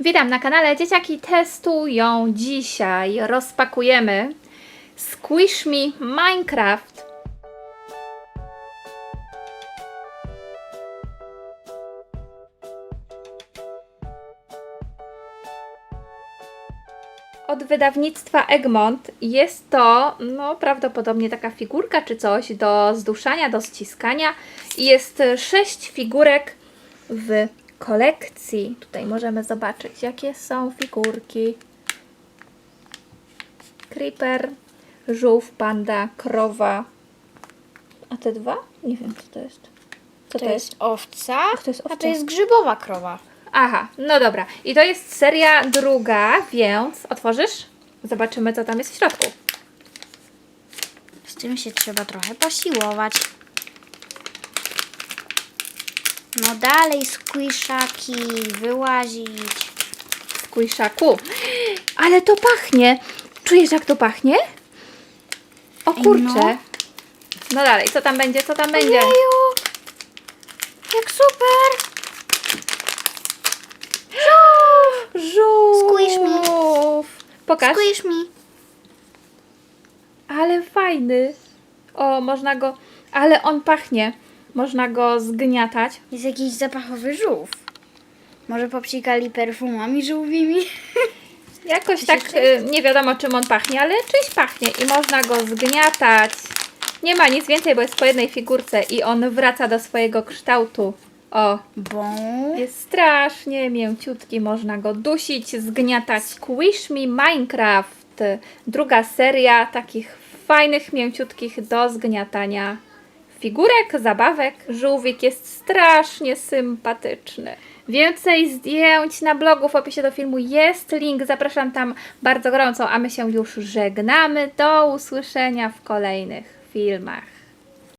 Witam na kanale Dzieciaki Testują. Dzisiaj rozpakujemy Squish Me Minecraft. Od wydawnictwa Egmont jest to no, prawdopodobnie taka figurka czy coś do zduszania, do ściskania. Jest sześć figurek w kolekcji. Tutaj możemy zobaczyć, jakie są figurki. Creeper, żółw, panda, krowa. A te dwa? Nie wiem, co to jest. Co To jest owca, to jest a to owca. jest grzybowa krowa. Aha, no dobra. I to jest seria druga, więc otworzysz? Zobaczymy, co tam jest w środku. Z tym się trzeba trochę posiłować. No dalej squishaki, wyłazić. Squishaku. Ale to pachnie. Czujesz, jak to pachnie? O kurczę. no. No dalej, co tam będzie, co tam będzie? Ojeju, jak super! Żółw. Squish me. Pokaż. Squish me. Ale fajny. O, można go... Ale on pachnie. Można go zgniatać. Jest jakiś zapachowy żółw. Może popsikali perfumami żółwimi? Jakoś tak y, nie wiadomo czym on pachnie, ale czymś pachnie i można go zgniatać. Nie ma nic więcej, bo jest po jednej figurce i on wraca do swojego kształtu. O, Bo... jest strasznie mięciutki, można go dusić, zgniatać. Squish Me Minecraft. Druga seria takich fajnych, mięciutkich do zgniatania figurek, zabawek. Żółwik jest strasznie sympatyczny. Więcej zdjęć na blogu w opisie do filmu jest link, zapraszam tam bardzo gorąco, a my się już żegnamy. Do usłyszenia w kolejnych filmach.